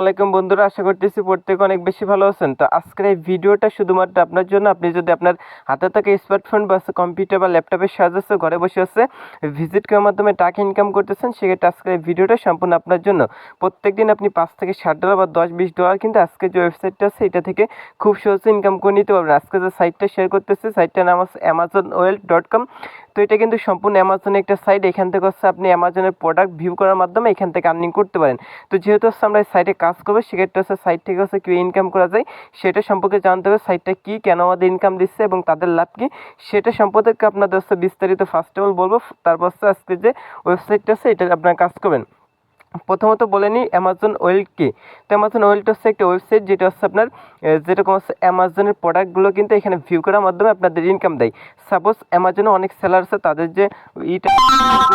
আসসালামাইকুম বন্ধুরা, আশা করতেছি প্রত্যেকে অনেক বেশি ভালো আছেন। তো আজকের এই ভিডিওটা শুধুমাত্র আপনার জন্য। আপনি যদি আপনার হাতে থাকা স্মার্টফোন বা কম্পিউটার বা ল্যাপটপের সাহায্যে ঘরে বসে আছে ভিজিট করার মাধ্যমে টাকা ইনকাম করতেছেন, সেক্ষেত্রে আজকের এই ভিডিওটা সম্পূর্ণ আপনার জন্য। প্রত্যেকদিন আপনি পাঁচ থেকে ষাট ডলার বা দশ, বিশ ডলার কিন্তু আজকে যে ওয়েবসাইটটা আছে, এটা থেকে খুব সহজে ইনকাম করে নিতে পারবেন। আজকে যে সাইটটা শেয়ার করতেছি সাইটটার নাম আছে অ্যামাজন ওয়েল ডট কম তো এটা কিন্তু সম্পূর্ণ অ্যামাজনের একটা সাইট এখান থেকে হচ্ছে আপনি অ্যামাজনের প্রোডাক্ট ভিউ করার মাধ্যমে এখান থেকে আর্নিং করতে পারেন। তো যেহেতু হচ্ছে আমরা এই সাইটে কাজ করব, সেক্ষেত্রে হচ্ছে সাইট থেকে হচ্ছে কী ইনকাম করা যায়, সেটা সম্পর্কে জানতে হবে সাইটটা কী, কেন আমাদের ইনকাম দিচ্ছে এবং তাদের লাভ কী, সেটা সম্পর্কে আপনাদের হচ্ছে বিস্তারিত ফার্স্ট অফ অল বলব, তারপর হচ্ছে আজকে যে ওয়েবসাইটটা আছে, এটা আপনারা কাজ করবেন। প্রথমত বলে নিই অ্যামাজন ওয়েল তো অ্যামাজন ওয়েলটা হচ্ছে একটা ওয়েবসাইট যেটা হচ্ছে আপনার যেরকম হচ্ছে অ্যামাজনের প্রোডাক্টগুলো কিন্তু এখানে ভিউ করার মাধ্যমে আপনাদের ইনকাম দেয়। সাপোজ অ্যামাজনে অনেক সেলার আছে, তাদের যে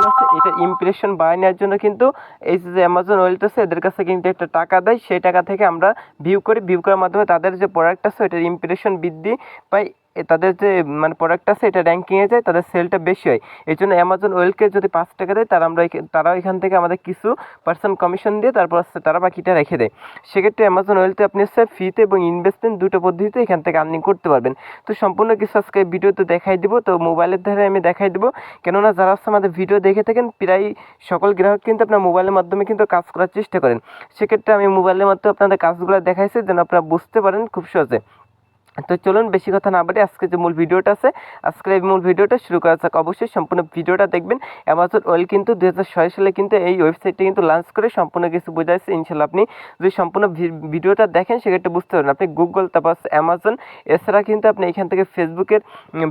আছে, এটা ইমপ্রেশন বাড়িয়ে নেওয়ার জন্য কিন্তু এই যে অ্যামাজন ওয়েলটা আছে, এদের কাছে কিন্তু একটা টাকা দেয়। সেই টাকা থেকে আমরা ভিউ করি। ভিউ করার মাধ্যমে তাদের যে প্রোডাক্ট আছে, ওইটার ইমপ্রেশন বৃদ্ধি পাই তাদের যে মানে প্রোডাক্ট আছে, এটা র্যাঙ্কিংয়ে যায়, তাদের সেলটা বেশি হয়। এই জন্য অ্যামাজন ওয়েলকে যদি পাঁচ টাকা দেয় তারা আমরা তারাও এখান থেকে আমাদের কিছু পার্সেন্ট কমিশন দিয়ে তারপর তারা বাকিটা রেখে দেয়। সেক্ষেত্রে অ্যামাজন ওয়েলতে আপনি হচ্ছে ফ্রিতে এবং ইনভেস্টমেন্ট দুটো পদ্ধতিতে এখান থেকে আর্নিং করতে পারবেন। তো সম্পূর্ণ কিছু আজকে ভিডিওতে দেখাই দিব, তো মোবাইলের ধারে আমি দেখাই দিব। কেননা যারা হচ্ছে আমাদের ভিডিও দেখে থাকেন, প্রায় সকল গ্রাহক কিন্তু আপনার মোবাইলের মাধ্যমে কিন্তু কাজ করার চেষ্টা করেন। সেক্ষেত্রে আমি মোবাইলের মাধ্যমে আপনাদের কাজগুলো দেখাইছি, যেন আপনারা বুঝতে পারেন খুব সহজে। তো চলুন, বেশি কথা না বলে আজকে যে মূল ভিডিওটা আছে আজকের এই মূল ভিডিওটা শুরু করা যাক। অবশ্যই সম্পূর্ণ ভিডিওটা দেখবেন। অ্যামাজন ওয়েল কিন্তু দু হাজার ছয় সালে কিন্তু এই ওয়েবসাইটটি কিন্তু লঞ্চ করে সম্পূর্ণ কিছু বোঝাইছে ইনশাল্লাহ আপনি যদি সম্পূর্ণ ভিডিওটা দেখেন, সেক্ষেত্রে বুঝতে পারবেন। আপনি গুগল তারপর অ্যামাজন এছাড়া কিন্তু আপনি এখান থেকে ফেসবুকের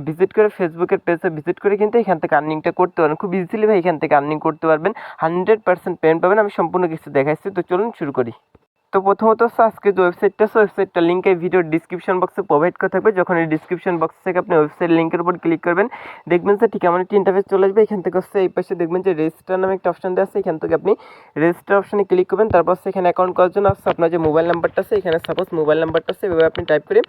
ভিজিট করে ফেসবুকের পেজে ভিজিট করে কিন্তু এখান থেকে আর্নিংটা করতে পারবেন। খুব ইজিলি ভাই এখান থেকে আর্নিং করতে পারবেন। হান্ড্রেড পার্সেন্ট পেমেন্ট পাবেন। আমি সম্পূর্ণ কিছু দেখাইছি তো চলুন শুরু করি। তো প্রথমত আজকে ওয়েবসাইটটা ওয়েবসাইটটা লিঙ্ক এই ভিডিওর ডিসক্রিপশন বক্সে প্রোভাইড করা থাকবে। যখন এই ডিসক্রিপশন বক্স থেকে আপনি ওয়েবসাইট লিঙ্কের উপর ক্লিক করবেন, দেখবেন যে ঠিক এমন একটি ইন্টারফেস চলে আসবে। এখান থেকে হচ্ছে এই পাশে দেখবেন যে রেজিস্টার নামে একটা অপশন দেওয়া আছে। এখান থেকে আপনি রেজিস্টার অপশনে ক্লিক করবেন। তারপর সেখানে অ্যাকাউন্ট করার জন্য আসছে আপনার যে মোবাইল নাম্বারটা আছে, এখানে সাপোজ মোবাইল নাম্বারটা আছে, এভাবে আপনি টাইপ করে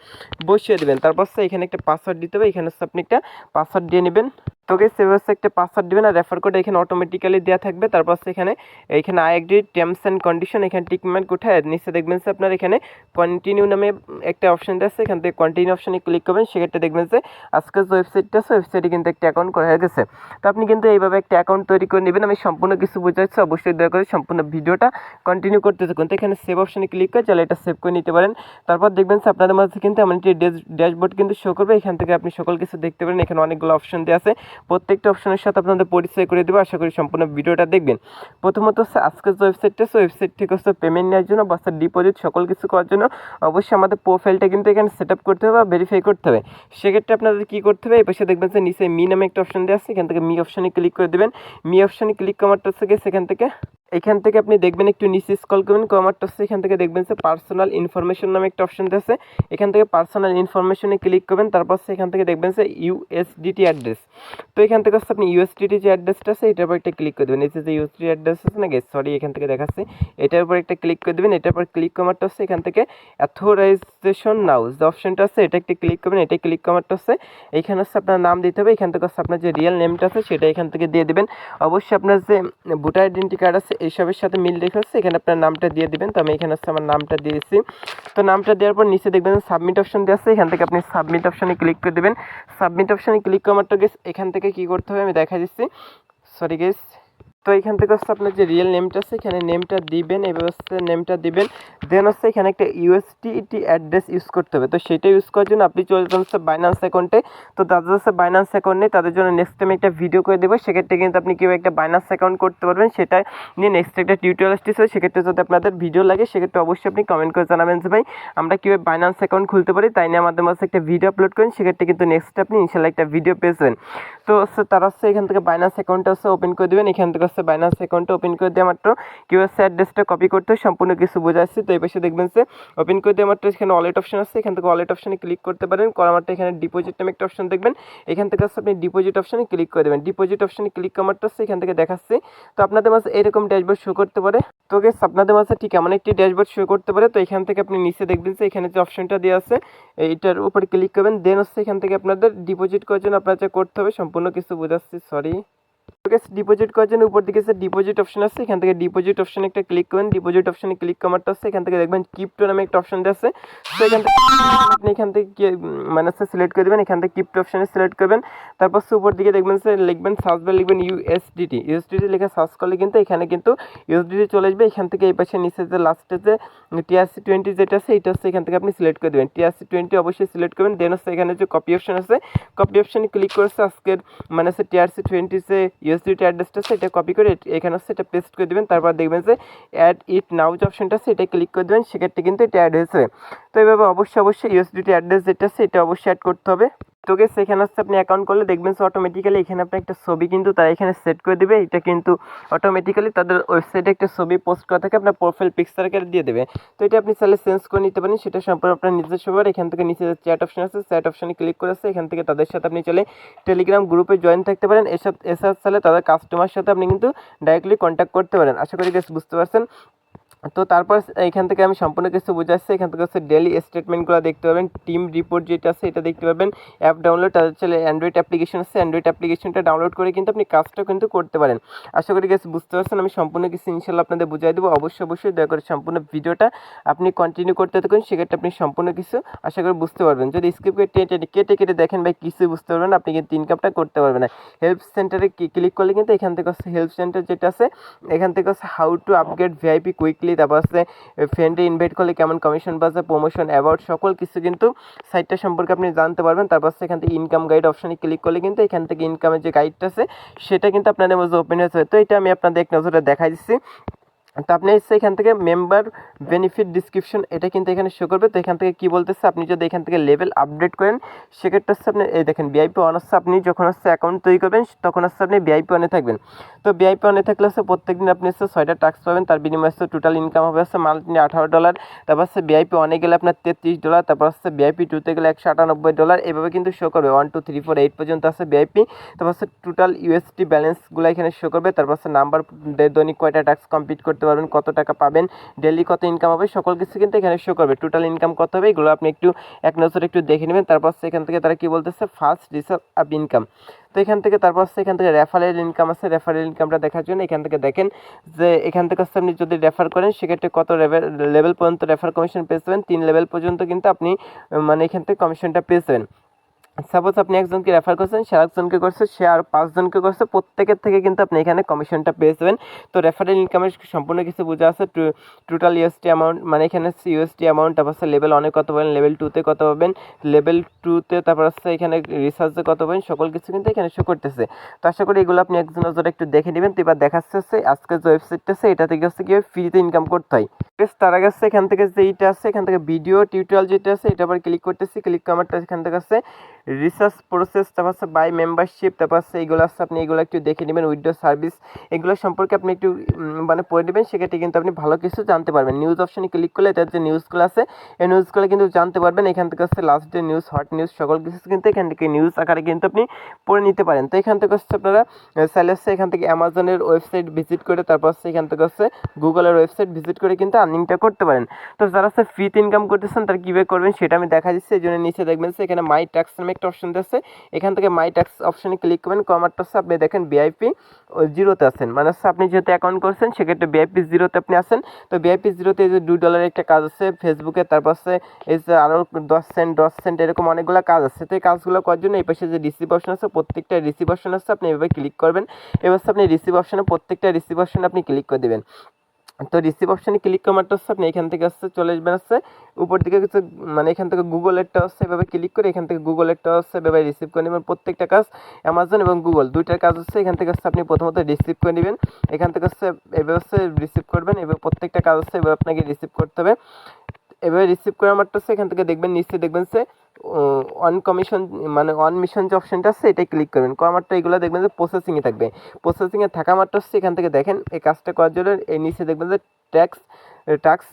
বসিয়ে দেবেন। তারপর এখানে একটা পাসওয়ার্ড দিতে হবে। এখানে হচ্ছে আপনি একটা পাসওয়ার্ড দিয়ে নেবেন। তোকে সেভাবে হচ্ছে একটা পাসওয়ার্ড দিবেন আর রেফার কোড এখানে অটোমেটিক্যালি দেওয়া থাকবে। তারপর এখানে এইখানে I agree terms and condition এখানে টিকমার্ক উঠায়, নিচে দেখবেন যে আপনার এখানে কন্টিনিউ নামে একটা অপশন আছে। এখান থেকে কন্টিনিউ অপশনে ক্লিক করবেন, সেক্ষেত্রে দেখবেন যে আজকে যে ওয়েবসাইটটা আছে ওয়েবসাইটে কিন্তু একটা অ্যাকাউন্ট করা হয়ে গেছে। তো আপনি কিন্তু এইভাবে একটা অ্যাকাউন্ট তৈরি করে নেবেন। আমি সম্পূর্ণ কিছু বোঝাচ্ছি অবশ্যই দয়া করে সম্পূর্ণ ভিডিওটা কন্টিনিউ করতে থাকুন। তো এখানে সেভ অপশনে ক্লিক করে চাইলে এটা সেভ করে নিতে পারেন। তারপর দেখবেন যে আপনাদের মাঝে কিন্তু এমন একটি ড্যাশবোর্ড কিন্তু শো করবে। এখান থেকে আপনি সকল কিছু দেখতে পারেন। এখানে অনেকগুলো অপশন দেওয়া আছে। প্রত্যেকটা অপশনের সাথে আপনাদের পরিচয় করে দেবো। আশা করি সম্পূর্ণ ভিডিওটা দেখবেন। প্রথমত হচ্ছে, আজকের যে ওয়েবসাইটটা আছে ওয়েবসাইট থেকে হচ্ছে পেমেন্ট নেওয়ার জন্য বা ডিপোজিট সকল কিছু করার জন্য অবশ্যই আমাদের প্রোফাইলটা কিন্তু এখানে সেট আপ করতে হবে বা ভেরিফাই করতে হবে। সেক্ষেত্রে আপনাদের কী করতে হবে? এই পাশে দেখবেন যে নিচে মি নামে একটা অপশন দেওয়া আছে। এখান থেকে মি অপশনে ক্লিক করে দেবেন। মি অপশনে ক্লিক করার থেকে সেখান থেকে এখান থেকে আপনি দেখবেন একটু নিচে স্কল করবেন কমারটা হচ্ছে এখান থেকে দেখবেন যে পার্সোনাল ইনফরমেশন নামে একটা অপশন আছে। এখান থেকে পার্সোনাল ইনফরমেশনে ক্লিক করবেন, তারপর এখান থেকে দেখবেন যে ইউএসডিটি অ্যাড্রেস তো এখান থেকে হচ্ছে আপনি ইউএসডিটি যে অ্যাড্রেসটা আছে, এটার উপর একটা ক্লিক করে দেবেন। এই যে ইউএসডি অ্যাড্রেস আছে না সরি এখান থেকে দেখাচ্ছে। এটার উপর একটা ক্লিক করে দেবেন, এটার উপর ক্লিক কমারটা হচ্ছে এখান থেকে অ্যাথোরাইজেশন নাও যে অপশনটা আছে, এটা একটা ক্লিক করবেন, এটা ক্লিক কমারটা হচ্ছে এখানে হচ্ছে আপনার নাম দিতে হবে। এখান থেকে হচ্ছে আপনার যে রিয়েল নেমটা আছে, সেটা এখান থেকে দিয়ে দেবেন। অবশ্যই আপনার যে ভোটার আইডেন্টি কার্ড আছে এইসবের সাথে মিল রেখে হচ্ছে এখানে আপনার নামটা দিয়ে দিবেন। তো আমি এখানে হচ্ছে আমার নামটা দিয়েছি। তো নামটা দেওয়ার পর নিচে দেখবেন সাবমিট অপশন দেওয়া আছে। এখান থেকে আপনি সাবমিট অপশানে ক্লিক করে দেবেন। সাবমিট অপশানে ক্লিক করার মাত্র গেস এখান থেকে কী করতে হবে আমি দেখা দিচ্ছি। সরি গেস তো এখান থেকে হচ্ছে আপনার যে রিয়েল নেমটা আছে, এখানে নেমটা দিবেন এবার হচ্ছে নেমটা দিবেন। দেন হচ্ছে এখানে একটা ইউএসটিটি অ্যাড্রেস ইউজ করতে হবে। তো সেটা ইউজ করার জন্য আপনি চলে যান হচ্ছে বাইন্যান্স অ্যাকাউন্টে তো যাদের হচ্ছে বাইন্যান্স অ্যাকাউন্ট নেই তাদের জন্য নেক্সট টাইম একটা ভিডিও করে দেবো। সেক্ষেত্রে কিন্তু আপনি কীভাবে একটা বাইন্যান্স অ্যাকাউন্ট করতে পারবেন। সেটা নিয়ে নেক্সট একটা টিউটোরিয়াল আসতেছে। সেক্ষেত্রে যদি আপনাদের ভিডিও লাগে, সেক্ষেত্রে অবশ্যই আপনি কমেন্ট করে জানাবেন যে, ভাই, আমরা কীভাবে বাইন্যান্স অ্যাকাউন্ট খুলতে পারি? তাই নিয়ে আমাদের মাঝে একটা ভিডিও আপলোড করেন। সেক্ষেত্রে কিন্তু নেক্সট আপনি ইনশাল্লাহ একটা ভিডিও পেয়েছেন তো হচ্ছে তারা হচ্ছে এখান থেকে বাইন্যান্স অ্যাকাউন্টটা হচ্ছে ওপেন করে দেবেন। এখান থেকে হচ্ছে বাইন্যান্স অ্যাকাউন্টটা ওপেন করে দেওয়া মাত্র। কেউ হচ্ছে অ্যাড্রেসটা কপি করতে সম্পূর্ণ কিছু বোঝা বোঝাচ্ছি তো এই পাশে দেখবেন যে ওপেন করে দেওয়া মাত্র এখানে ওয়ালেট অপশন আছে। এখান থেকে ওয়ালেট অপশনে ক্লিক করতে পারেন। করা মাত্র এখানে ডিপোজিট নামে একটা অপশন দেখবেন। এখান থেকে হচ্ছে আপনি ডিপোজিট অপশনে ক্লিক করে দেবেন। ডিপোজিট অপশনে ক্লিক করা মাত্র এখান থেকে দেখাচ্ছে। তো আপনাদের মাঝে এরকম ড্যাশবোর্ড শো করতে পারে। তো গেস আপনাদের মাঝে ঠিক এমন একটি ড্যাশবোর্ড শো করতে পারে। তো এখান থেকে আপনি নিচে দেখবেন যে, এখানে যে অপশনটা দেওয়া আছে, এইটার উপরে ক্লিক করবেন। দেন হচ্ছে এখান থেকে আপনাদের ডিপোজিট করার জন্য আপনার যা করতে হবে, সম্পূর্ণ কিছু বোঝাচ্ছি। সরি ডিপোজিট করার জন্য উপর দিকে যে ডিপোজিট অপশন আছে, এখান থেকে ডিপোজিট অপশনে একটা ক্লিক করবেন ডিপোজিট অপশনে ক্লিক করারটা আছে, এখান থেকে দেখবেন ক্রিপ্টো নামে একটা অপশন আছে। তো এখান থেকে আপনি এখান থেকে মানে হচ্ছে সিলেক্ট করে দেবেন, এখান থেকে ক্রিপ্টো অপশনে সিলেক্ট করবেন। তারপর হচ্ছে উপর দিকে দেখবেন যে লিখবেন সার্চ বার লিখবেন ইউএসডিটি ইউএসডিটি লিখে সার্চ করলে কিন্তু এখানে কিন্তু ইউএসডিটি চলে আসবে। এখান থেকে এই পাশে নিচে যে লাস্টে যে টিআরসি টোয়েন্টি যেটা আছে, এটা হচ্ছে এখান থেকে আপনি সিলেক্ট করে দেবেন। টিআরসি টোয়েন্টি অবশ্যই সিলেক্ট করবেন। দেন হচ্ছে এখানে যে কপি অপশন আছে কপি অপশনে ক্লিক করেছে আজকের মানে হচ্ছে টিআরসি টোয়েন্টি যে ইউএসডিটি অ্যাড্রেসটা আছে, এটা কপি করে এখানে আছে, এটা পেস্ট করে দেবেন, তারপর দেখবেন যে অ্যাড ইট নাউজ অপশনটা আছে, এটা ক্লিক করে দেবেন, সেক্ষেত্রে কিন্তু এটা অ্যাড হয়েছে। তো এভাবে অবশ্যই অবশ্যই ইউএসডিটি অ্যাড্রেস যেটা আছে, এটা অবশ্যই অ্যাড করতে হবে। তো গেস এখানে হচ্ছে আপনি অ্যাকাউন্ট করলে দেখবেন অটোমেটিক্যালি এখানে আপনি একটা ছবি কিন্তু তারা এখানে সেট করে দেবে। এটা কিন্তু অটোমেটিক্যালি তাদের ওয়েবসাইটে একটা ছবি পোস্ট করা থাকে, আপনার প্রোফাইল পিকচারকে দিয়ে দেবে। তো এটা আপনি চাইলে চেঞ্জ করে নিতে পারেন, সেটা সম্পর্কে আপনার নিজস্ব ব্যাপার। এখান থেকে নিচে চ্যাট অপশন আছে চ্যাট অপশনে ক্লিক করেছে এখান থেকে তাদের সাথে আপনি চলে টেলিগ্রাম গ্রুপে জয়েন থাকতে পারেন। এসব এসব চাইলে তাদের কাস্টমার সাথে আপনি কিন্তু ডাইরেক্টলি কন্ট্যাক্ট করতে পারেন। আশা করি গেস বুঝতে পারছেন? তো তারপর এখান থেকে আমি সম্পূর্ণ কিছু বোঝাচ্ছি। এখান থেকে হচ্ছে ডেলি স্টেটমেন্টগুলো দেখতে পাবেন টিম রিপোর্ট যেটা আছে এটা দেখতে পাবেন অ্যাপ ডাউনলোড তাদের চলে অ্যান্ড্রয়েড অ্যাপ্লিকেশন আছে অ্যান্ড্রয়েড অ্যাপ্লিকেশনটা ডাউনলোড করে কিন্তু আপনি কাজটা কিন্তু করতে পারেন। আশা করি গেছে বুঝতে পারছেন, আমি সম্পূর্ণ কিছু ইনশাল্লাহ আপনাদের বুঝাই দেবো। অবশ্যই অবশ্যই দয়া করে সম্পূর্ণ ভিডিওটা আপনি কন্টিনিউ করতে থাকুন, সেক্ষেত্রে আপনি সম্পূর্ণ কিছু আশা করি বুঝতে পারবেন। যদি স্ক্রিপ্ট কেটে কেটে কেটে দেখেন ভাই কিছু বুঝতে পারবেন আপনি কিন্তু ইনকামটা করতে পারবেন না। হেল্প সেন্টারে ক্লিক করলে কিন্তু এখান থেকে হচ্ছে হেল্প সেন্টার যেটা আছে, এখান থেকে হচ্ছে how to upgrade VIP quickly তারপর হচ্ছে ফ্রেন্ডে ইনভাইট করলে কেমন কমিশন পাচ্ছে প্রমোশন অ্যাওয়ার্ড সকল কিছু কিন্তু সাইটটা সম্পর্কে আপনি জানতে পারবেন। তারপর এখান থেকে ইনকাম গাইড অপশানে ক্লিক করলে কিন্তু এখান থেকে ইনকামের যে গাইডটা আছে, সেটা কিন্তু আপনাদের মধ্যে ওপেন হয়েছে তো এটা আমি আপনাদের এক নজরে দেখাই দিচ্ছি। তো আপনি এসে এখান থেকে মেম্বার বেনিফিট ডিসক্রিপশন এটা কিন্তু এখানে শো করবে। তো এখান থেকে কি বলতেছে, আপনি যদি এখান থেকে লেভেল আপডেট করেন, সেক্ষেত্রে হচ্ছে আপনি, এই দেখেন ভিআইপি ওয়ান হচ্ছে আপনি যখন হচ্ছে অ্যাকাউন্ট তৈরি করবেন, তখন হচ্ছে আপনি ভিআইপি ওয়ানে থাকবেন। তো বিআইপি ওয়ানে থাকলে হচ্ছে প্রত্যেকদিন আপনি হচ্ছে ছয়টা টাক্স পাবেন, তার বিনিময়ে হচ্ছে টোটাল ইনকাম হবে হচ্ছে মাল্টি আঠারো ডলার তারপর হচ্ছে বিআইপি ওয়ানে গেলে আপনার তেত্রিশ ডলার তারপর হচ্ছে ভিআইপি টুতে গেলে একশো আটানব্বই ডলার এভাবে কিন্তু শো করবে। One two three four eight পর্যন্ত আছে বিআইপি তারপর হচ্ছে টোটাল ইউএসটি ব্যালেন্সগুলো এখানে শো করবে, তারপর হচ্ছে নাম্বার দৈনিক কয়টা টাক্স কমপ্লিট করতে পারবেন, কত টাকা পাবেন ডেলি কত ইনকাম হবে, সকল কিছু কিন্তু এখানে শো করবে। টোটাল ইনকাম কত হবে, এগুলো আপনি একটু, এক নজরে একটু দেখে নেবেন। তারপর এখান থেকে তারা কি বলতেছে ফার্স্ট রিসার্ভ আপ ইনকাম তো এখান থেকে তারপর হচ্ছে এখান থেকে রেফারেল ইনকাম আছে। রেফারেল ইনকামটা দেখার জন্য এখান থেকে দেখেন যে এখান থেকে হচ্ছে আপনি যদি রেফার করেন, সেক্ষেত্রে কত লেভেল পর্যন্ত রেফার কমিশন পেয়ে যাবেন। তিন লেভেল পর্যন্ত কিন্তু আপনি মানে এখান থেকে কমিশনটা পেয়ে যাবেন। সাপোজ আপনি একজনকে রেফার করছেন, সে আরেকজনকে করছে, সে আর পাঁচজনকে করছে, প্রত্যেকের থেকে কিন্তু আপনি এখানে কমিশনটা পেয়ে যাবেন। তো রেফারেল ইনকামের সম্পূর্ণ কিছু বোঝা আছে টোটাল ইউএসটি অ্যামাউন্ট মানে এখানে ইউএসটি অ্যামাউন্ট তারপর হচ্ছে লেভেল অনেক কত পাবেন লেভেল টুতে কত পাবেন লেভেল টুতে তারপর হচ্ছে এখানে রিসার্চে কত পাবেন, সকল কিছু কিন্তু এখানে শো করতেছে। তো আশা করি এগুলো আপনি একজন নজরে একটু দেখে নেবেন, তো এবার দেখাচ্ছে হচ্ছে আজকের যে ওয়েবসাইটটা আছে, এটা থেকে হচ্ছে কীভাবে ফ্রিতে ইনকাম করতে হয়। তার আগে হচ্ছে এখান থেকে যে এইটা আছে, এখান থেকে ভিডিও টিউটোরিয়াল যেটা আছে, এটা আবার ক্লিক করতেছি ক্লিক করারটা এখান থেকে আছে রিসার্চ প্রসেস তারপর বাই মেম্বারশিপ তারপর হচ্ছে এগুলো আছে, আপনি এগুলো একটু দেখে নেবেন উইডো সার্ভিস এগুলো সম্পর্কে আপনি একটু মানে পড়ে নেবেন, সেক্ষেত্রে কিন্তু আপনি ভালো কিছু জানতে পারবেন। নিউজ অপশানে ক্লিক করলে এটার যে নিউজগুলো আছে, এই নিউজগুলো কিন্তু জানতে পারবেন। এখান থেকে হচ্ছে last day news hot news সকল কিছু কিন্তু এখান থেকে নিউজ আকারে কিন্তু আপনি পড়ে নিতে পারেন। তো এখান থেকে হচ্ছে আপনারা চাইলে হচ্ছে এখান থেকে অ্যামাজনের ওয়েবসাইট ভিজিট করে, তারপর হচ্ছে এখান থেকে হচ্ছে গুগলের ওয়েবসাইট ভিজিট করে কিন্তু আর্নিংটা করতে পারেন। তো যারা হচ্ছে ফ্রিতে ইনকাম করতেছেন, তারা কীভাবে করবেন সেটা আমি দেখা দিচ্ছি। এই জন্য নিচে দেখবেন এখানে মাই ট্যাক্স নামে একটা অপশন আছে এখান থেকে মাই ট্যাক্স অপশনে ক্লিক করবেন। কমারটা হচ্ছে আপনি দেখেন বিআইপি জিরোতে আছেন। মানে হচ্ছে আপনি যেহেতু অ্যাকাউন্ট করছেন, সেক্ষেত্রে বিআইপি জিরোতে আপনি আছেন। তো বিআইপি জিরোতে যে দুই ডলারের একটা কাজ আছে ফেসবুকে তারপর হচ্ছে এই যে আরও দশ সেন্ট দশ সেন্ট এরকম অনেকগুলো কাজ আছে। তো এই কাজগুলো করার জন্য এই পাশে যে রিসিভ অপশন আছে, প্রত্যেকটা রিসিভ অপশন আছে আপনি এভাবে ক্লিক করবেন। এবার আপনি রিসিভ অপশনে প্রত্যেকটা রিসিভ অপশনে আপনি ক্লিক করে দেবেন। তো রিসিভ অপশানে ক্লিক করাটা হচ্ছে আপনি এখান থেকে আসছে চলে আসবেন আসছে উপর দিকে কিছু মানে এখান থেকে গুগলেরটা হচ্ছে এভাবে ক্লিক করে এখান থেকে গুগলেরটা হচ্ছে এভাবে রিসিভ করে নেবেন। প্রত্যেকটা কাজ অ্যামাজন এবং গুগল দুইটার কাজ হচ্ছে এখান থেকে হচ্ছে আপনি প্রথমত রিসিভ করে নেবেন। এখান থেকে হচ্ছে এভাবে হচ্ছে রিসিভ করবেন, এভাবে প্রত্যেকটা কাজ হচ্ছে এভাবে আপনাকে রিসিভ করতে হবে। এভাবে রিসিভ করার মাত্র এখান থেকে দেখবেন নিশ্চয়ই দেখবেন সে অন কমিশন মানে অন মিশন যে অপশনটা আছে, এটাই ক্লিক করবেন। মাত্র এগুলো দেখবেন যে প্রসেসিংয়ে থাকবে। প্রসেসিংয়ে থাকা মাত্র হচ্ছে এখান থেকে দেখেন, এই কাজটা করার জন্য এই নিচে দেখবেন যে ট্যাক্স টাক্স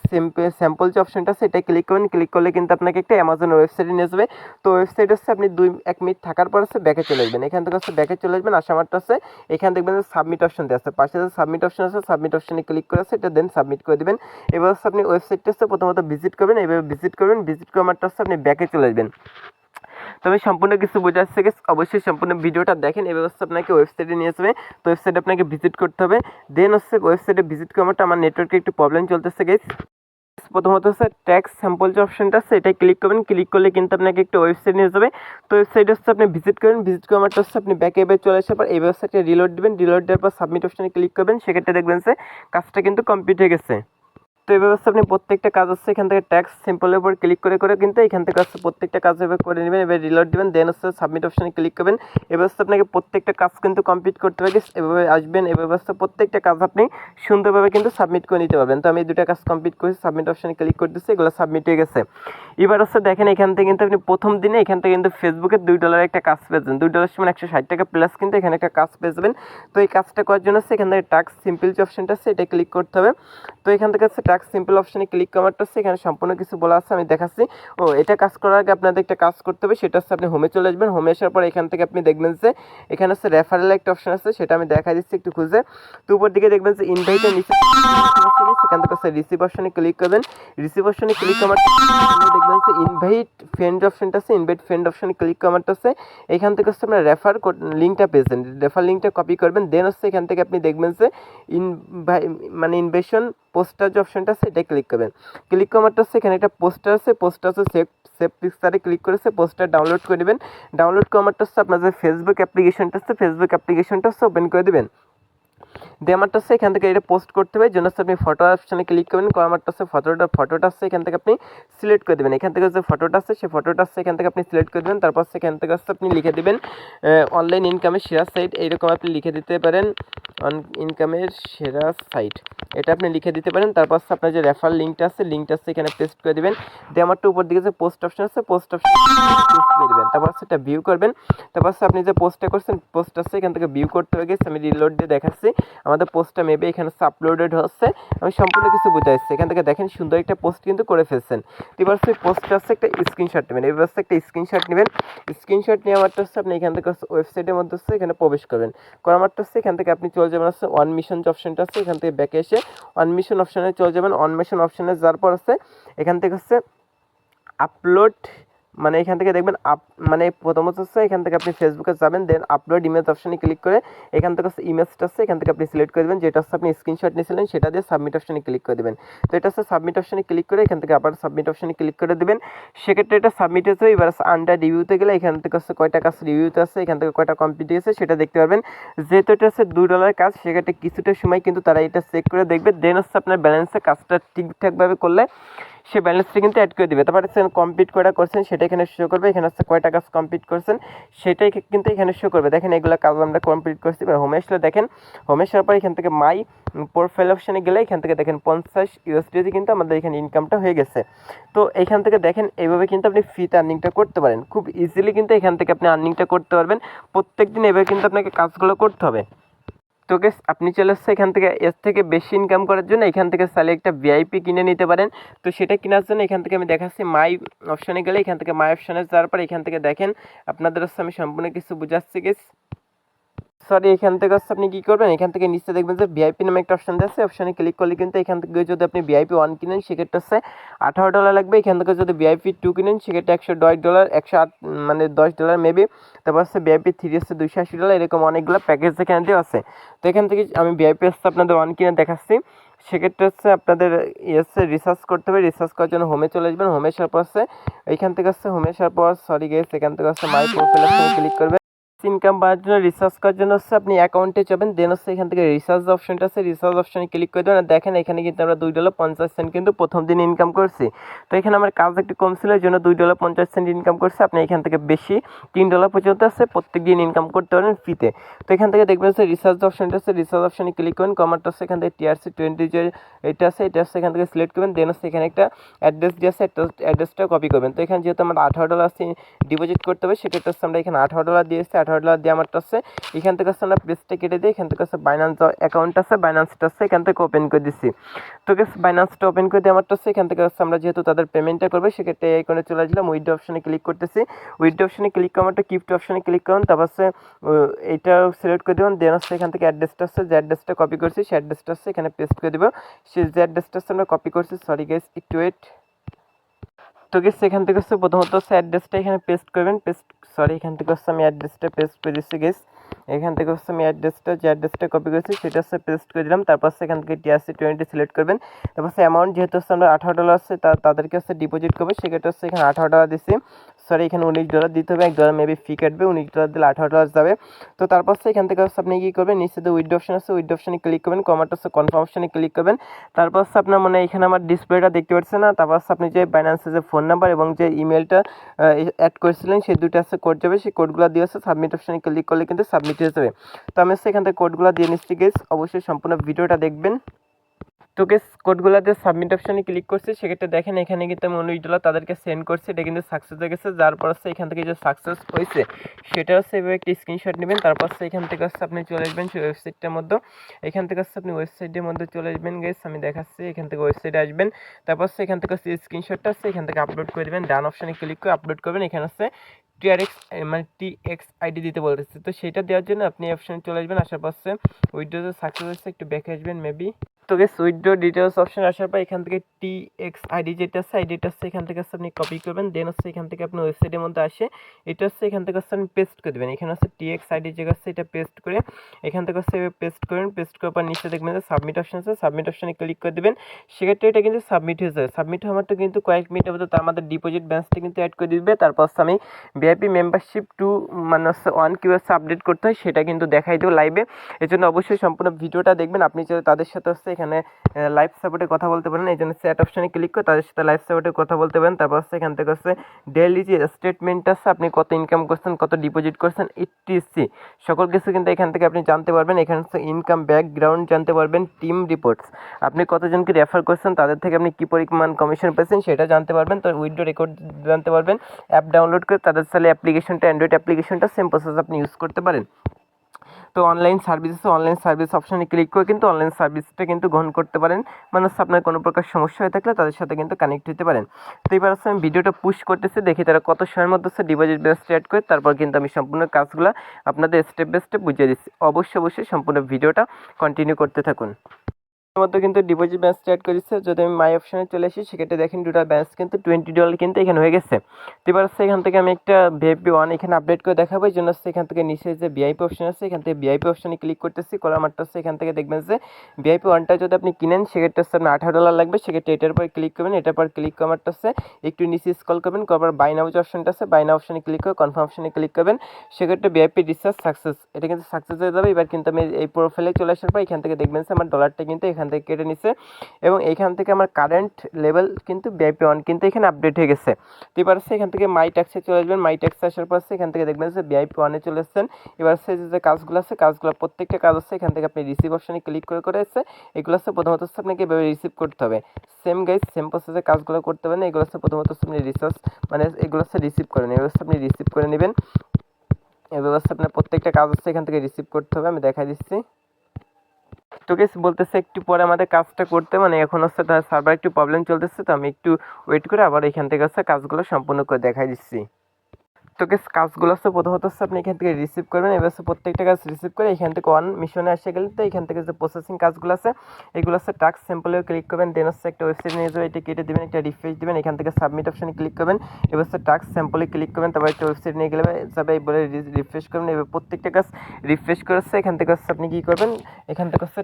স্যাম্পল যে অপশনটা আছে, এটাই ক্লিক করবেন। ক্লিক করলে কিন্তু আপনাকে একটা অ্যামাজন ওয়েবসাইটে নিয়ে যাবে। তো ওয়েবসাইট হচ্ছে আপনি দুই, এক মিনিট থাকার পর হচ্ছে ব্যাকে চলে আসবেন। এখান থেকে হচ্ছে ব্যাকে চলে আসবেন। আসা মাত্র হচ্ছে এখানে দেখবেন যে সাবমিট অপশন দেওয়া আছে। পাশে যে সাবমিট অপশন আছে সাবমিট অপশনে ক্লিক করে আছে, এটা দেন সাবমিট করে দেবেন। এবার হচ্ছে আপনি ওয়েবসাইটটা হচ্ছে প্রথমত ভিজিট করবেন। এভাবে ভিজিট করবেন। ভিজিট করার মাত্র হচ্ছে আপনি ব্যাকে চলে আসবেন। তবে সম্পূর্ণ কিছু বোঝাচ্ছে গেছে অবশ্যই সম্পূর্ণ ভিডিওটা দেখেন এই ব্যবস্থা আপনাকে ওয়েবসাইটে নিয়ে আসবে, তো ওয়েবসাইটে আপনাকে ভিজিট করতে হবে। দেন হচ্ছে ওয়েবসাইটে ভিজিট করাটা আমার নেটওয়ার্কে একটু প্রবলেম চলতেছে গেছে প্রথমত হচ্ছে ট্যাক্স স্যাম্পল যে অপশনটা আছে এটাই ক্লিক করবেন ক্লিক করলে কিন্তু আপনাকে একটা ওয়েবসাইট নিয়ে যাবে। তো ওয়েবসাইট হচ্ছে আপনি ভিজিট করবেন ভিজিট করার হচ্ছে আপনি ব্যাকে এবার চলে আসার পর এই ওয়েবসাইটে রিলোড দিবেন রিলোড দেওয়ার পর সাবমিট অপশনে ক্লিক করবেন, সেক্ষেত্রে দেখবেন যে কাজটা কিন্তু কমপ্লিট হয়ে গেছে। তো এই ব্যবস্থা আপনি প্রত্যেকটা কাজ হচ্ছে এখান থেকে ট্যাক্স সিম্পলের উপর ক্লিক করে করে কিন্তু এখান থেকে হচ্ছে প্রত্যেকটা কাজ এবার করে নেবেন। এবার রিলোড দিবেন দেন হচ্ছে সাবমিট অপশানে ক্লিক করবেন। এই ব্যবস্থা আপনাকে প্রত্যেকটা কাজ কিন্তু কমপ্লিট করতে হবে এভাবে আসবেন এই ব্যবস্থা প্রত্যেকটা কাজ আপনি সুন্দরভাবে কিন্তু সাবমিট করে নিতে পারবেন। তো আমি দুটা কাজ কমপ্লিট করেছি সাবমিট অপশনে ক্লিক করে দিচ্ছি এগুলো সাবমিট হয়ে গেছে। এবার হচ্ছে দেখেন এখান থেকে কিন্তু আপনি প্রথম দিনে এখান থেকে কিন্তু ফেসবুকে দুই ডলার একটা কাজ পেয়েছেন দুই ডলার সমান একশো ষাট টাকা প্লাস কিন্তু এখানে একটা কাজ পেয়ে যাবেন। তো এই কাজটা করার জন্য হচ্ছে এখান থেকে টাক্স সিম্পল যে অপশনটা আছে, এটা ক্লিক করতে হবে। তো এখান থেকে হচ্ছে টাক্স সিম্পল অপশনে ক্লিক করারটা হচ্ছে, এখানে সম্পূর্ণ কিছু বলা আছে, আমি দেখাচ্ছি। ও, এটা কাজ করার আগে আপনাদের একটা কাজ করতে হবে, সেটা হচ্ছে আপনি হোমে চলে আসবেন। হোমে আসার পর এখান থেকে আপনি দেখবেন যে, এখানে হচ্ছে রেফারেল একটা অপশন আছে, সেটা আমি দেখা দিচ্ছি একটু খুঁজে। তো উপর দিকে দেখবেন যে ইনভাইটের নিচে সেখান থেকে রিসিভ অপশনে ক্লিক করবেন। রিসিভ অপশনে ক্লিক করার যে ইনভাইট ফ্রেন্ড অপশনটা আছে ইনভাইট ফ্রেন্ড অপশনে ক্লিক করারটা আছে। এখান থেকে হচ্ছে আপনার রেফার লিঙ্কটা পেয়েছেন রেফার লিঙ্কটা কপি করবেন দেন হচ্ছে এখান থেকে আপনি দেখবেন যে ইনভাই মানে ইনভেশন পোস্টার যে অপশনটা আছে এটা ক্লিক করবেন। ক্লিক করারটা হচ্ছে এখানে একটা পোস্টার আছে পোস্টার আছে সেভ সেভ পিকচারে ক্লিক করেছে পোস্টার ডাউনলোড করে নেবেন ডাউনলোড করারটা হচ্ছে আপনার যে ফেসবুক অ্যাপ্লিকেশনটা আছে ফেসবুক অ্যাপ্লিকেশনটা হচ্ছে ওপেন করে দেবেন। দিয়ে আমারটা এখান থেকে এটা পোস্ট করতে হবে। জন্য আপনি ফটো অপশানে ক্লিক করবেন আমারটা হচ্ছে ফটোটা ফটোটা আছে এখান থেকে আপনি সিলেক্ট করে দেবেন। এখান থেকে যে ফটোটা আছে, সেই ফটোটা আছে এখান থেকে আপনি সিলেক্ট করে দেবেন। তারপর সেখান থেকে হচ্ছে আপনি লিখে দেবেন অনলাইন ইনকামের সেরা সাইট এইরকম আপনি লিখে দিতে পারেন অন ইনকামের সেরা সাইট এটা আপনি লিখে দিতে পারেন। তারপর আপনার যে রেফার লিঙ্কটা আছে লিঙ্কটা আছে এখানে পেস্ট করে দেবেন। দিয়ে উপর দিকে যে পোস্ট অপশন আছে পোস্ট অপশন করে দেবেন। তারপর সেটা ভিউ করবেন। তারপর আপনি যে পোস্টটা করছেন পোস্ট আছে এখান থেকে ভিউ করতে হয়ে গেছে আমি রিলোড দিয়ে দেখাচ্ছি। আমাদের পোস্টটা মেবি এখানে হচ্ছে আপলোডেড হচ্ছে। আমি সম্পূর্ণ কিছু বুঝাইছি। এখান থেকে দেখেন সুন্দর একটা পোস্ট কিন্তু করে ফেলছেন। এবার সেই পোস্টটা হচ্ছে একটা স্ক্রিনশট নেবেন। এবার হচ্ছে একটা স্ক্রিনশট নেবেন। স্ক্রিনশট নিয়ে আমারটা হচ্ছে আপনি এখান থেকে ওয়েবসাইটের মধ্যে হচ্ছে এখানে প্রবেশ করবেন। করামারটা হচ্ছে এখান থেকে আপনি চলে যাবেন হচ্ছে ওয়ান মিশন যে অপশনটা আছে, এখান থেকে ব্যাকে এসে ওয়ান মিশন অপশনে চলে যাবেন। ওয়ান মিশন অপশনে যাওয়ার পর হচ্ছে এখান থেকে হচ্ছে আপলোড মানে এখান থেকে দেখবেন আপ মানে প্রথমত হচ্ছে এখান থেকে আপনি ফেসবুকে যাবেন দেন আপলোড ইমেজ অপশানে ক্লিক করে এখান থেকে হচ্ছে ইমেজটা হচ্ছে এখান থেকে আপনি সিলেক্ট করে দেবেন, যেটা হচ্ছে আপনি স্ক্রিনশট নিয়েছিলেন সেটা দিয়ে সাবমিট অপশানে ক্লিক করে দেবেন। তো এটা হচ্ছে সাবমিট অপশানে ক্লিক করে এখান থেকে আবার সাবমিট অপশানে ক্লিক করে দেবেন। সেক্ষেত্রে এটা সাবমিট হয়েছে, এবার আন্ডার রিভিউতে গেলে এখান থেকে হচ্ছে কয়টা কাজ রিভিউতে আছে, এখান থেকে কয়টা কমপ্লিট হয়েছে সেটা দেখতে পারবেন। যেহেতু এটা হচ্ছে দুই ডলার কাজ, সেক্ষেত্রে কিছুটা সময় কিন্তু তারা এটা চেক করে দেখবে দেন হচ্ছে আপনার ব্যালেন্সে কাজটা ঠিকঠাকভাবে করলে সে ব্যালেন্সটা কিন্তু অ্যাড করে দিবে। তারপরে কমপ্লিট কয়টা করছেন সেটা এখানে শো করবে। এখানে হচ্ছে কয়টা কাজ কমপ্লিট করছেন সেটাই কিন্তু এখানে শো করবে। দেখেন এগুলো কাজ আমরা কমপ্লিট করছি। এবার হোমে আসলে দেখেন। হোমে আসার পর এখান থেকে মাই প্রোফাইল অপশানে গেলে এখান থেকে দেখেন পঞ্চাশ ইউএসডিতে কিন্তু আমাদের এখানে ইনকামটা হয়ে গেছে। তো এখান থেকে দেখেন এইভাবে কিন্তু আপনি ফ্রিতে আর্নিংটা করতে পারেন। খুব ইজিলি কিন্তু এখান থেকে আপনি আর্নিংটা করতে পারবেন। প্রত্যেক দিন এভাবে কিন্তু আপনাকে কাজগুলো করতে হবে। তো গেস আপনি চলে আসছে এখান থেকে, এর থেকে বেশি ইনকাম করার জন্য এখান থেকে চাইলে একটা ভিআইপি কিনে নিতে পারেন। তো সেটা কেনার জন্য এখান থেকে আমি দেখাচ্ছি মাই অপশানে গেলে, এখান থেকে মাই অপশানে যাওয়ার পর এখান থেকে দেখেন। আপনাদের হচ্ছে আমি সম্পূর্ণ কিছু বুঝাচ্ছি গেস সরি এখান থেকে হচ্ছে আপনি কী করবেন? এখান থেকে নিচে দেখবেন যে ভিআইপি নামে একটা অপশান আছে। অপশানে ক্লিক করলে কিন্তু এখান থেকে যদি আপনি ভিআইপি ওয়ান কিনেন, সেক্ষেত্রে হচ্ছে আঠারো ডলার লাগবে। এখান থেকে যদি ভিআইপি টু কিনেন, সেক্ষেত্রে একশো দশ ডলার একশো আট মানে দশ ডলার মেবি তারপর হচ্ছে ভিআইপি থ্রি হচ্ছে দুশো আশি ডলার এরকম অনেকগুলো প্যাকেজ এখানে দিয়ে আছে। তো এখান থেকে আমি ভিআইপি হচ্ছে আপনাদের ওয়ান কিনে দেখাচ্ছি। সেক্ষেত্রে হচ্ছে আপনাদের এসে রিসার্চ করতে হবে। রিসার্চ করার জন্য হোমে চলে আসবেন। হোমে আসার পর হচ্ছে এইখান থেকে হচ্ছে হোমে আসার পর সরি গেস এখান থেকে হচ্ছে মাই প্রোফাইল ক্লিক করবেন। ইনকাম বাড়ার জন্য রিসার্চ করার জন্য হচ্ছে আপনি অ্যাকাউন্টে যাবেন দেন হচ্ছে এখান থেকে রিসার্চ অপশনটা আছে রিসার্চ অপশনে ক্লিক করে দেবেন। আর দেখেন, এখানে কিন্তু আমরা দুই ডলার পঞ্চাশ সেন্ট কিন্তু প্রথম দিন ইনকাম করছি। তো এখানে আমার কাজ একটু কম ছিল, এই জন্য দুই ডলার পঞ্চাশ সেন্ট ইনকাম করছে। আপনি এখান থেকে বেশি, তিন ডলার পর্যন্ত আছে, প্রত্যেক দিন ইনকাম করতে পারেন ফ্রিতে তো এখান থেকে দেখবেন হচ্ছে রিসার্চ অপশনটা আছে রিসার্চ অপশনে ক্লিক করবেন কমারটা হচ্ছে এখান থেকে টিআরসি টোয়েন্টি যে এটা আছে, এটা হচ্ছে এখান থেকে সিলেক্ট করবেন। দেন হচ্ছে এখানে একটা অ্যাড্রেস দিয়ে আছে অ্যাড্রেসটা কপি করবেন। তো এখানে যেহেতু আমার আঠারো ডলার আছে ডিপোজিট করতে হবে, সেক্ষেত্রে আমরা এখানে আঠারো ডলার দিয়ে এসেছি আঠারো ডলার দিয়ে আমারটা আছে এখান থেকে হচ্ছে আমরা পেজটা কেটে দিই, এখান থেকে হচ্ছে বাইন্যান্স অ্যাকাউন্ট আছে বাইন্যান্সটা আছে এখান থেকে ওপেন করে দিচ্ছি তো গেস বাইন্যান্সটা ওপেন করে দিয়ে আমারটা আছে এখান থেকে হচ্ছে আমরা যেহেতু তাদের পেমেন্টটা করব, সেক্ষেত্রে এই করে চলে আসলাম উইডো অপশানে ক্লিক করতেছি। উইডো অপশানে ক্লিক করার একটা কিফট অপশনে ক্লিক করুন, তারপর হচ্ছে এইটা সিলেক্ট করে দেবেন দেন হচ্ছে এখান থেকে অ্যাড্রেসটা আছে যে অ্যাড্রেসটা কপি করছি সেই অ্যাড্রেসটা আছে এখানে পেস্ট করে দেবো। সে যে অ্যাড্রেসটা আছে আমরা কপি করছি সরি গেস একটু ওয়েট তো গেছে, এখান থেকে হচ্ছে প্রথমত হচ্ছে অ্যাড্রেসটা এখানে পেস্ট করবেন পেস্ট সরি এখান থেকে হচ্ছে আমি অ্যাড্রেসটা পেস্ট করে দিচ্ছি গেস এখান থেকে হচ্ছে আমি অ্যাড্রেসটা যে অ্যাড্রেসটা কপি করেছি, সেটা হচ্ছে পেস্ট করে দিলাম। তারপর এখান থেকে টিআরসি টোয়েন্টি সিলেক্ট করবেন। তারপর হচ্ছে অ্যামাউন্ট যেহেতু হচ্ছে আমরা আঠারো ডলার আছে, তা তাদেরকে হচ্ছে ডিপোজিট করবে। সেক্ষেত্রে হচ্ছে এখানে আঠারো ডলার দিচ্ছি সরি এখানে উনিশ ডলার দিতে হবে। এক ডলার মেবি ফি কাটবে। উনিশ ডলার দিলে আঠারো ডলার যাবে। তো তারপর হচ্ছে এখান থেকে হচ্ছে আপনি কী করবেন? নিচে তো উইড অপশন আছে উইড অপশনে ক্লিক করবেন। কমার্ট হচ্ছে কনফার্ম অপশনে ক্লিক করবেন। তারপর হচ্ছে আপনার মানে এখানে আমার ডিসপ্লেটা দেখতে পাচ্ছেন না। তারপর হচ্ছে আপনি যে বাইন্যান্সের যে ফোন নাম্বার এবং যে ইমেলটা অ্যাড করেছিলেন, সেই দুটো আছে কোড যাবে। সেই কোডগুলো দিয়ে হচ্ছে সাবমিট অপশনে ক্লিক করলে কিন্তু সাবমিট হয়ে যাবে তো আমি সেখান থেকে কোডগুলো দিয়ে নিচ্ছি গেস অবশ্যই সম্পূর্ণ ভিডিওটা দেখবেন। তো গেস কোডগুলোতে সাবমিট অপশানে ক্লিক করছি, সেক্ষেত্রে দেখেন এখানে কিন্তু আমি উনিশ তাদেরকে সেন্ড করছি, এটা কিন্তু সাকসেস হয়ে গেছে, যার পর হচ্ছে এখান থেকে যে সাকসেস হয়েছে, সেটা হচ্ছে এভাবে একটি স্ক্রিনশট নেবেন, তারপর হচ্ছে এখান থেকে হচ্ছে আপনি চলে আসবেন সেই ওয়েবসাইটটার মধ্যে, এখান থেকে হচ্ছে আপনি ওয়েবসাইটের মধ্যে চলে আসবেন গেস আমি দেখাচ্ছি, এখান থেকে ওয়েবসাইটে আসবেন, তারপর হচ্ছে এখান থেকে হচ্ছে স্ক্রিনশটটা হচ্ছে এখান থেকে আপলোড করে দেবেন, ডান অপশনে ক্লিক করে আপলোড করবেন, এখানে হচ্ছে টিআরএক্স মানে টি এক্স আইডি দিতে বলতেছে, তো সেটা দেওয়ার জন্য আপনি অপশনে চলে আসবেন, আসার পর হচ্ছে উইড্রোতে সাকসেস হচ্ছে একটু ব্যাকে আসবেন মেবি তো গেস উইথড্র ডিটেলস অপশন আসার পর এখান থেকে টি এক্স আইডি যেটা আছে আইডিটা হচ্ছে এখান থেকে আপনি কপি করবেন দেন হচ্ছে এখান থেকে আপনি ওয়েবসাইটের মধ্যে আসে। এটা হচ্ছে এখান থেকে হচ্ছে আপনি পেস্ট করে দেবেন। এখানে হচ্ছে টি এক্স আইডি যে আছে, এটা পেস্ট করে এখান থেকে হচ্ছে পেস্ট করেন। পেস্ট করার পর নিচে দেখবেন যে সাবমিট অপশন আছে। সাবমিট অপশনে ক্লিক করে দেবেন। সেক্ষেত্রে এটা কিন্তু সাবমিট হয়ে যাবে। সাবমিট হওয়ার তো কিন্তু কয়েক মিনিটের মধ্যে তার আমাদের ডিপোজিট ব্যালেন্সটা কিন্তু অ্যাড করে দিবে। তারপর হচ্ছে আমি ভিআইপি মেম্বারশিপ টু মানে হচ্ছে ওয়ান কিউ আপডেট করতে হয়, সেটা কিন্তু দেখাই দেবো লাইভে এর জন্য অবশ্যই সম্পূর্ণ ভিডিওটা দেখবেন। আপনি যদি তাদের সাথে হচ্ছে এখানে লাইভ সাপোর্টে কথা বলতে পারেন। এই জন্য চ্যাট অপশনে ক্লিক করে তাদের সাথে লাইভ সাপোর্টে কথা বলতে পারেন। তারপর হচ্ছে এখান থেকে হচ্ছে ডেইলি যে স্টেটমেন্ট আছে, আপনি কত ইনকাম করছেন, কত ডিপোজিট করছেন ইটিসি সকল কিছু কিন্তু এখান থেকে আপনি জানতে পারবেন। এখানে হচ্ছে ইনকাম ব্যাকগ্রাউন্ড জানতে পারবেন টিম রিপোর্টস আপনি কতজনকে রেফার করছেন, তাদের থেকে আপনি কী পরিমাণ কমিশন পেয়েছেন সেটা জানতে পারবেন। তো উইডো রেকর্ড জানতে পারবেন। অ্যাপ ডাউনলোড করে তাদের সাথে অ্যাপ্লিকেশনটা অ্যান্ড্রয়েড অ্যাপ্লিকেশনটা সেম প্রসেস আপনি ইউজ করতে পারেন। তো অনলাইন সার্ভিস আছে অনলাইন সার্ভিস অপশানে ক্লিক করে কিন্তু অনলাইন সার্ভিসটা কিন্তু গ্রহণ করতে পারেন। মানে আপনার কোনো প্রকার সমস্যা হয়ে থাকলে তাদের সাথে কিন্তু কানেক্ট হতে পারেন। তো এবার আসলে আমি ভিডিওটা পুশ করতেছি, দেখি তারা কত সময়ের মধ্যে ডিপোজিট ব্যালেন্স অ্যাড করে, তারপর কিন্তু আমি সম্পূর্ণ কাজগুলো আপনাদের স্টেপ বাই স্টেপ বুঝিয়ে দিচ্ছি। অবশ্যই অবশ্যই সম্পূর্ণ ভিডিওটা কন্টিনিউ করতে থাকুন। মধ্যে কিন্তু ডিপোজিট ব্যালেন্স অ্যাড করেছে। যদি আমি মাই অপশনে চলে আসি, সেক্ষেত্রে দেখেন টোটাল ব্যালেন্স কিন্তু টোয়েন্টি ডলার কিন্তু এখানে হয়ে গেছে। এবার হচ্ছে এখান থেকে আমি একটা ভিআইপি ওয়ান এখানে আপডেট করে দেখাবো। এই জন্য হচ্ছে এখান থেকে নিচে যে ভিআইপি অপশন আছে, এখান থেকে ভিআইপি অপশনে ক্লিক করতেছি। কলার মারটা হচ্ছে এখান থেকে দেখবেন যে ভিআইপি ওয়ানটা যদি আপনি কিনেন, সেক্ষেত্রে হচ্ছে আপনার আঠারো ডলার লাগবে। সেক্ষেত্রে এটার পর ক্লিক করবেন। এটার পর ক্লিক করারটা হচ্ছে একটু নিচে স্কল করবেন। করার বাই নাও যে অপশনটা আছে বাই নাও অপশনে ক্লিক করে কনফার্ম অপশনে ক্লিক করবেন। সেক্ষেত্রে ভিআইপি রিচার্জ সাকসেস এটা কিন্তু সাকসেস হয়ে যাবে। এবার কিন্তু আমি এই প্রোফাইলে চলে আসার পর এখান থেকে দেখবেন যে আমার ডলারটা কিন্তু এখান থেকে কেটে নিচ্ছে এবং এখান থেকে আমার কারেন্ট লেভেল কিন্তু ভিআইপি ওয়ান কিন্তু এখানে আপডেট হয়ে গেছে। তো এবার এখান থেকে মাই ট্যাক্সে চলে আসবেন। মাই ট্যাক্সে আসার পর এখান থেকে দেখবেন যে ভিআইপি ওয়ানে চলে এসেছেন এবার হচ্ছে যে কাজগুলো আছে, কাজগুলো প্রত্যেকটা কাজ আছে এখান থেকে আপনি রিসিভ অপশনে ক্লিক করে করে এসে এগুলো হচ্ছে প্রথমত হচ্ছে আপনাকে এভাবে রিসিভ করতে হবে। সেম গাইজ সেম প্রসেসে কাজগুলো করতে হবে না, এগুলো হচ্ছে প্রথমত হচ্ছে আপনি রিসার্চ মানে এগুলো হচ্ছে রিসিভ করেন এগুলো হচ্ছে আপনি রিসিভ করে নেবেন। এবার হচ্ছে আপনার প্রত্যেকটা কাজ হচ্ছে এখান থেকে রিসিভ করতে হবে। আমি দেখাই দিচ্ছি। তো গেস বলতেছে একটু পরে আমাদের কাজটা করতে মানে এখন হচ্ছে তার সার্ভার একটু প্রবলেম চলতেছে, তো আমি একটু ওয়েট করে আবার এখান থেকে হচ্ছে কাজগুলো সম্পূর্ণ করে দেখাই দিচ্ছি। তো কাজগুলো হচ্ছে প্রথমত হচ্ছে আপনি এখান থেকে রিসিভ করবেন। এবার হচ্ছে প্রত্যেকটা কাজ রিসিভ করে এখান থেকে ওয়ান মিশনে আসে গেলে তো এখান থেকে যে প্রসেসিং কাজগুলো আছে, এগুলো হচ্ছে টাক্স স্যাম্পলে ক্লিক করবেন। দেন হচ্ছে একটা ওয়েবসাইট নিয়ে যাবে এটা কেটে দেবেন, একটা রিফ্রেশ দেবেন, এখান থেকে সাবমিট অপশনে ক্লিক করবেন। এবার হচ্ছে টাক্স স্যাম্পলে ক্লিক করবেন, তারপর একটা ওয়েবসাইট নিয়ে গেলে যাবে, এই বলে রিফ্রেশ করবেন। এবার প্রত্যেকটা কাজ রিফ্রেশ করেছে এখান থেকে হচ্ছে আপনি কী করবেন, এখান থেকে হচ্ছে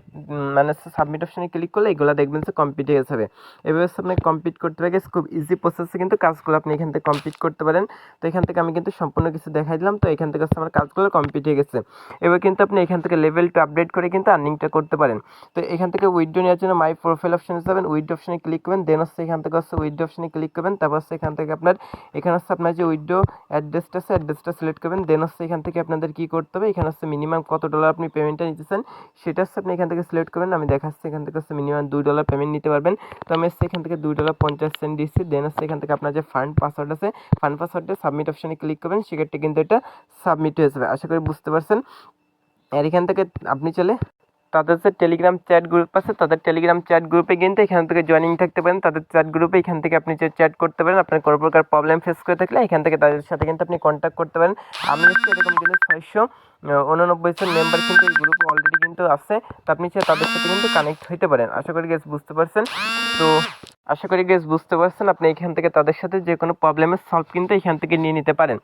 মানে সাবমিট অপশানে ক্লিক করলে এগুলো দেখবেন যে কমপ্লিট হয়ে যাবে। এবার হচ্ছে আপনি কমপ্লিট করতে পারে খুব ইজি প্রসেসে কিন্তু কাজগুলো আপনি এখান থেকে কমপ্লিট করতে পারেন। তো এখান থেকে আমি কিন্তু সম্পূর্ণ কিছু দেখাই দিলাম তো এখান থেকে আমার কাজগুলো কমপ্লিট হয়ে গেছে এবার কিন্তু আপনি এখান থেকে লেভেল টু আপডেট করে কিন্তু আর্নিংটা করতে পারেন তো এখান থেকে উইডো নেওয়ার জন্য মাই প্রোফাইল অপশনে যাবেন উইডো অপশনে ক্লিক করবেন দেন হচ্ছে এখান থেকে হচ্ছে উইডো অপশনে ক্লিক করবেন তারপর হচ্ছে এখান থেকে আপনার এখানে হচ্ছে আপনার যে উইডো অ্যাড্রেসটা আছে অ্যাড্রেসটা সিলেক্ট করবেন দেন হচ্ছে এখান থেকে আপনাদের কী করতে হবে এখানে হচ্ছে মিনিমাম কত ডলার আপনি পেমেন্টটা নিতেছেন সেটা হচ্ছে আপনি এখান থেকে সিলেক্ট করবেন আমি দেখাচ্ছি এখান থেকে হচ্ছে মিনিমাম দুই ডলার পেমেন্ট নিতে পারবেন তো আমি হচ্ছে এখান থেকে দুই ডলার পঞ্চাশ সেন্ট দিচ্ছি দেন হচ্ছে এখান থেকে আপনার যে ফান্ড পাসওয়ার্ড আছে ফান্ড পাসওয়ার্ডে সাবমিট অপশনে ক্লিক করবেন, সেক্ষেত্রে কিন্তু এটা সাবমিট হয়ে যাবে। আশা করি বুঝতে পারছেন। আর এখান থেকে আপনি চলে তাদের যে টেলিগ্রাম চ্যাট গ্রুপ আছে, তাদের টেলিগ্রাম চ্যাট গ্রুপে কিন্তু এখান থেকে জয়েনিং থাকতে পারেন। তাদের চ্যাট গ্রুপে এখান থেকে আপনি যে চ্যাট করতে পারেন, আপনার কোনো প্রকার প্রবলেম ফেস করে থাকলে এখান থেকে তাদের সাথে কিন্তু আপনি কন্ট্যাক্ট করতে পারেন। আমি হচ্ছে এরকম কিন্তু ছয়শো উননব্বই জন মেম্বার কিন্তু এই গ্রুপে অলরেডি কিন্তু আছে। তো আপনি তাদের সাথে কিন্তু কানেক্ট হইতে পারেন। আশা করি গেস বুঝতে পারছেন। তো আশা করি গেস বুঝতে পারছেন, আপনি এখান থেকে তাদের সাথে যে কোনো প্রবলেমের সলভ কিন্তু এখান থেকে নিয়ে নিতে পারেন।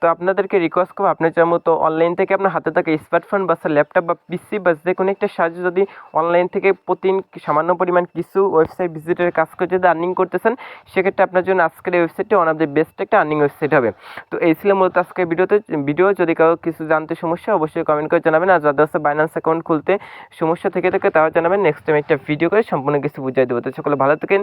তো আপনাদেরকে রিকোয়েস্ট করব আপনার যার মতো অনলাইন থেকে আপনার হাতে থাকা স্মার্টফোন বা ল্যাপটপ বা পিসি বা যে কোনো একটা সাহায্যে যদি অনলাইন থেকে প্রতিদিন সামান্য পরিমাণ কিছু ওয়েবসাইট ভিজিটের কাজ করে যদি আর্নিং করতেছেন, সেক্ষেত্রে আপনার জন্য আজকের এই ওয়েবসাইটটি ওয়ান অফ দ্য বেস্ট একটা আর্নিং ওয়েবসাইট হবে। তো এই ছিল মূলত আজকের ভিডিওতে, ভিডিও যদি কারও কিছু জানতে সমস্যা অবশ্যই কমেন্ট করে জানাবেন। আর যাদের হচ্ছে বাইন্যান্স অ্যাকাউন্ট খুলতে সমস্যা থেকে থাকে তাও জানাবেন। নেক্সট টাইম একটা ভিডিও করে সম্পূর্ণ কিছু বুঝিয়ে দেবো। তো সকলে ভালো থাকেন